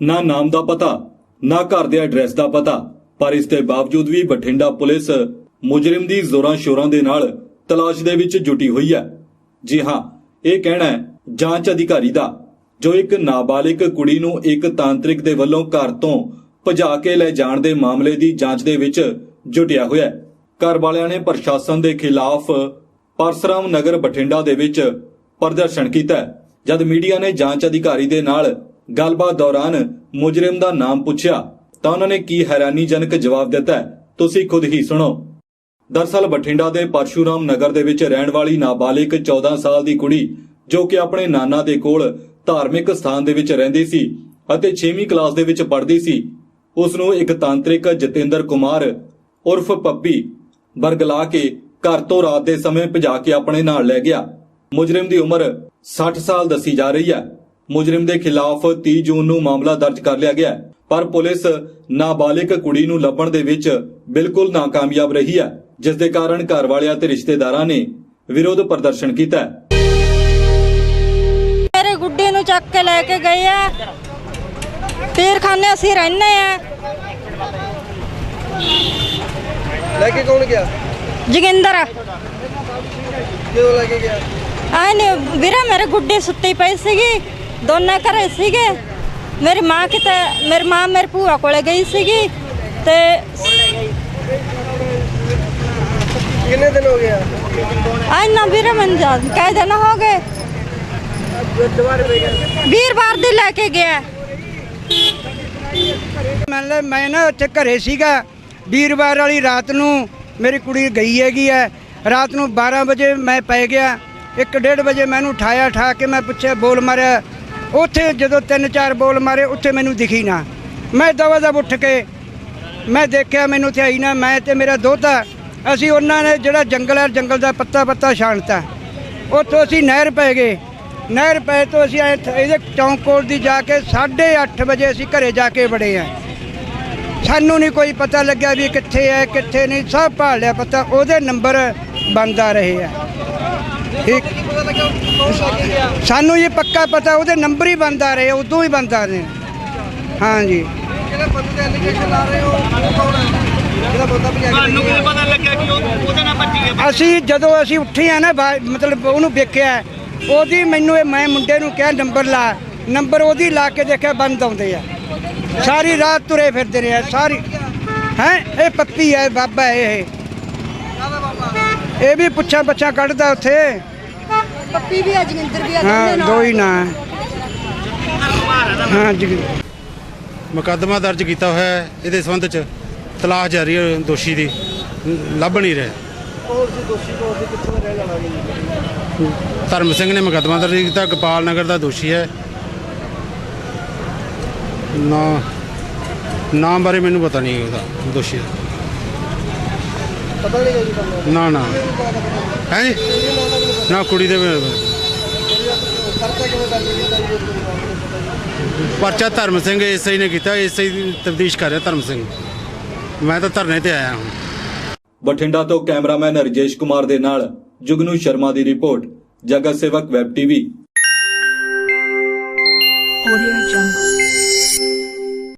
ਨਾ ਨਾਮ ਦਾ ਪਤਾ, ਨਾ ਘਰ ਦੇ ਐਡਰੈਸ ਦਾ ਪਤਾ, ਪਰ ਇਸ ਦੇ ਬਾਵਜੂਦ ਵੀ ਬਠਿੰਡਾ ਪੁਲਿਸ ਮੁਜਰਮ ਦੀ ਜ਼ੋਰਾਂ ਸ਼ੋਰਾਂ ਦੇ ਨਾਲ ਤਲਾਸ਼ ਦੇ ਵਿੱਚ ਜੁਟੀ ਹੋਈ ਹੈ। ਜੀ ਹਾਂ, ਇਹ ਕਹਿਣਾ ਹੈ, ਜਾਂਚ ਅਧਿਕਾਰੀ ਦਾ, ਜੋ ਇੱਕ ਨਾਬਾਲਿਗ ਕੁੜੀ ਨੂੰ ਇੱਕ ਤਾਂਤਰਿਕ ਦੇ ਵੱਲੋਂ ਘਰ ਤੋਂ ਭਜਾ ਕੇ ਲੈ ਜਾਣ ਦੇ ਮਾਮਲੇ ਦੀ ਜਾਂਚ ਦੇ ਵਿੱਚ ਜੁਟਿਆ ਹੋਇਆ ਹੈ। ਘਰ ਵਾਲਿਆਂ ਨੇ ਪ੍ਰਸ਼ਾਸਨ ਦੇ ਖਿਲਾਫ ਪਰਸਰਾਮ ਨਗਰ ਬਠਿੰਡਾ ਦੇ ਵਿੱਚ ਪ੍ਰਦਰਸ਼ਨ ਕੀਤਾ ਜਦ ਮੀਡੀਆ ਨੇ ਜਾਂਚ ਅਧਿਕਾਰੀ ਦੇ ਨਾਲ ਗੱਲਬਾਤ ਦੌਰਾਨ ਮੁਜਰਮ ਦਾ ਨਾਮ ਪੁੱਛਿਆ, ਤਾਂ ਉਹਨਾਂ ਨੇ ਕੀ ਹੈਰਾਨੀਜਨਕ ਜਵਾਬ ਦਿੱਤਾ, ਤੁਸੀਂ ਖੁਦ ਹੀ ਸੁਣੋ। ਦਰਸਲ ਬਠਿੰਡਾ ਦੇ ਪਰਸ਼ੂਰਾਮ ਨਗਰ ਦੇ ਵਿੱਚ ਰਹਿਣ ਵਾਲੀ ਨਾਬਾਲਿਗ 14 ਸਾਲ ਦੀ ਕੁੜੀ, ਜੋ ਕਿ ਆਪਣੇ ਨਾਨਾ ਦੇ ਕੋਲ ਧਾਰਮਿਕ ਸਥਾਨ ਦੇ ਵਿੱਚ ਰਹਿੰਦੀ ਸੀ ਅਤੇ 6ਵੀਂ ਕਲਾਸ ਦੇ ਵਿੱਚ ਪੜ੍ਹਦੀ ਸੀ ਉਸ ਨੂੰ ਇੱਕ ਤਾਂਤਰਿਕ ਜਤਿੰਦਰ ਕੁਮਾਰ ਉਰਫ ਪੱਪੀ ਬਰਗਲਾ ਕੇ ਘਰ ਤੋਂ ਰਾਤ ਦੇ ਸਮੇਂ ਭਜਾ ਕੇ ਆਪਣੇ ਨਾਲ ਲੈ ਗਿਆ। ਮੁਜਰਮ ਦੀ ਉਮਰ 60 ਸਾਲ ਦੱਸੀ ਜਾ ਰਹੀ ਹੈ। ਮੁਜਰਮ ਦੇ ਖਿਲਾਫ 30 ਜੂਨ ਨੂੰ ਮਾਮਲਾ ਦਰਜ ਕਰ ਲਿਆ ਗਿਆ ਪਰ ਪੁਲਿਸ ਨਾਬਾਲਿਗ ਕੁੜੀ ਨੂੰ ਲੱਭਣ ਦੇ ਵਿੱਚ ਬਿਲਕੁਲ ਨਾਕਾਮਯਾਬ ਰਹੀ ਹੈ ਜਿਸ ਦੇ ਕਾਰਨ ਘਰ ਵਾਲਿਆਂ ਤੇ ਰਿਸ਼ਤੇਦਾਰਾਂ ਨੇ ਵਿਰੋਧ ਪ੍ਰਦਰਸ਼ਨ ਕੀਤਾ ਮੇਰੇ ਗੁੱਡੀ ਨੂੰ ਚੱਕ ਕੇ ਲੈ ਕੇ ਗਏ ਆ। ਪੀਰਖਾਨੇ ਅਸੀਂ ਰਹਿੰਦੇ ਆ। ਲੈ ਕੇ ਕੌਣ ਗਿਆ? ਜੋਗਿੰਦਰ। ਕਿਉਂ ਲੈ ਕੇ ਗਿਆ? ਆਏ ਨੇ ਵੀਰੇ ਮੇਰੇ ਗੁੱਡੀ ਸੁੱਤੀ ਪਈ ਸੀਗੀ। ਦੋਨੇ ਘਰੇ ਸੀਗੇ। ਮੇਰੀ ਮਾਂ ਕਿਤੇ ਮੇਰੀ ਮਾਂ ਮੇਰੀ ਭੂਆ ਕੋਲੇ ਗਈ ਸੀਗੀ ਤੇ ਕਿੰਨੇ ਦਿਨ ਹੋ ਗਿਆ ਆਏ ਨਾ ਵੀਰੇ ਮੈਨੂੰ ਯਾਦ ਕਹਿ ਦੇਣਾ ਹੋ ਗਏ। ਵੀਰਵਾਰ ਦੀ ਲੈ ਕੇ ਗਿਆ। ਮਤਲਬ ਮੈਂ ਨਾ ਉੱਥੇ ਘਰੇ ਸੀਗਾ। ਵੀਰਵਾਰ ਵਾਲੀ ਰਾਤ ਨੂੰ ਮੇਰੀ ਕੁੜੀ ਗਈ ਹੈਗੀ ਹੈ। ਰਾਤ ਨੂੰ 12 ਵਜੇ ਮੈਂ ਪੈ ਗਿਆ। 1:30 ਵਜੇ ਮੈਨੂੰ ਉਠਾਇਆ ਠਾ ਕੇ ਮੈਂ ਪੁੱਛਿਆ ਬੋਲ ਮਾਰਿਆ ਉੱਥੇ ਜਦੋਂ ਤਿੰਨ ਚਾਰ ਬੋਲ ਮਾਰੇ, ਉੱਥੇ ਮੈਨੂੰ ਦਿਖੀ ਨਾ। ਮੈਂ ਦਵਾ ਦਵ ਉੱਠ ਕੇ, ਮੈਂ ਦੇਖਿਆ ਮੈਨੂੰ ਉੱਥੇ ਆਈ ਨਾ, ਮੈਂ ਤੇ ਮੇਰਾ ਦੋਤਾ, ਅਸੀਂ ਉਹਨਾਂ ਨੇ ਜਿਹੜਾ ਜੰਗਲ ਹੈ, ਜੰਗਲ ਦਾ ਪੱਤਾ ਪੱਤਾ ਛਾਣਤਾ। ਉੱਥੋਂ ਅਸੀਂ ਨਹਿਰ ਪੈ ਗਏ। ਨਹਿਰ ਪਏ ਤੋਂ ਅਸੀਂ ਐਂ ਥ- ਇਹਦੇ ਚੌਂਕ ਕੋਲ ਦੀ ਜਾ ਕੇ 8:30 ਵਜੇ ਅਸੀਂ ਘਰੇ ਜਾ ਕੇ ਵੜੇ ਆ। ਸਾਨੂੰ ਨਹੀਂ ਕੋਈ ਪਤਾ ਲੱਗਿਆ ਵੀ ਕਿੱਥੇ ਹੈ, ਕਿੱਥੇ ਨਹੀਂ, ਸਭ ਭਾਲ ਲਿਆ ਪਤਾ, ਉਹਦੇ ਨੰਬਰ ਬੰਦ ਆ ਰਹੇ ਆ। ਠੀਕ ਸਾਨੂੰ ਇਹ ਪੱਕਾ ਪਤਾ ਉਹਦੇ ਨੰਬਰ ਹੀ ਬੰਦ ਆ ਰਹੇ ਉਦੋਂ ਹੀ ਬੰਦ ਆ ਰਹੇ ਆ। ਹਾਂਜੀ ਕਿਹੜੇ ਬੰਦੇ ਤੇ ਐਲੀਗੇਸ਼ਨ ਲਾ ਰਹੇ? ਹੋ ਕੌਣ ਹੈ ਕੇ ਅਸੀਂ ਜਦੋਂ ਅਸੀਂ ਉੱਠੇ ਆ ਨਾ ਮਤਲਬ ਉਹਨੂੰ ਵੇਖਿਆ ਉਹਦੀ ਮੈਨੂੰ ਇਹ ਮੈਂ ਮੁੰਡੇ ਨੂੰ ਕਿਹਾ ਨੰਬਰ ਲਾ। ਨੰਬਰ ਉਹਦੀ ਲਾ ਕੇ ਦੇਖਿਆ ਬੰਦ ਆਉਂਦੇ ਆ। ਸਾਰੀ ਰਾਤ ਤੁਰੇ ਫਿਰਦੇ ਰਹੇ ਆ ਸਾਰੀ। ਹੈ? ਇਹ ਪੱਪੀ ਹੈ ਬਾਬਾ ਹੈ ਇਹ। ਇਹ ਵੀ ਪੁੱਛਾਂ ਬੱਚਾ ਕੱਢਦਾ ਉੱਥੇ। ਪੱਪੀ ਵੀ ਆ ਜੋਗਿੰਦਰ ਵੀ ਆ ਹਾਂ ਦੋ ਹੀ ਨਾਂ। ਹੈ। ਹਾਂ ਜੀ ਮੁਕੱਦਮਾ ਦਰਜ ਕੀਤਾ ਹੋਇਆ ਹੈ। ਇਹਦੇ ਸੰਬੰਧ ਚ ਤਲਾਸ਼ ਜਾਰੀ ਹੈ ਦੋਸ਼ੀ ਦੀ। ਲੱਭ ਨਹੀਂ ਰਿਹਾ। ਦੋਸ਼ੀ ਕਿੱਥੋਂ ਧਰਮ ਸਿੰਘ ਨੇ ਮੁਕੱਦਮਾ ਦਰਜ ਕੀਤਾ। ਗੋਪਾਲ ਨਗਰ ਦਾ ਦੋਸ਼ੀ ਹੈ। ਨਾ ਨਾਮ ਬਾਰੇ ਮੈਨੂੰ ਪਤਾ ਨਹੀਂ ਉਹਦਾ ਦੋਸ਼ੀ ਦਾ। ਪਤਾ ਨਹੀਂ ਤੁਹਾਨੂੰ। ਨਾ ਨਾ। ਹੈ ਜੀ? ਨਾ ਕੁੜੀ ਦੇ ਕਰਤਾ ਕਿਵੇਂ ਦਰਜ ਕੀਤਾ ਜੀ ਇਸ ਤੋਂ ਬਾਅਦ ਪਤਾ ਜੀ? ਪਰਚਾ ਧਰਮ ਸਿੰਘ ਐਸਆਈ ਨੇ ਕੀਤਾ ਐਸਆਈ ਦੀ ਤਫਤੀਸ਼ ਕਰ ਰਿਹਾ ਧਰਮ ਸਿੰਘ। ਮੈਂ ਤਾਂ ਧਰਨੇ ਤੇ ਆਇਆ ਹਾਂ। ਬਠਿੰਡਾ ਤੋਂ ਕੈਮਰਾਮੈਨ ਰਜੇਸ਼ ਕੁਮਾਰ ਦੇ ਨਾਲ ਜੁਗਨੂ ਸ਼ਰਮਾ ਦੀ ਰਿਪੋਰਟ ਜਗਤ ਸੇਵਕ ਵੈਬ ਟੀਵੀ। Audio Jungle.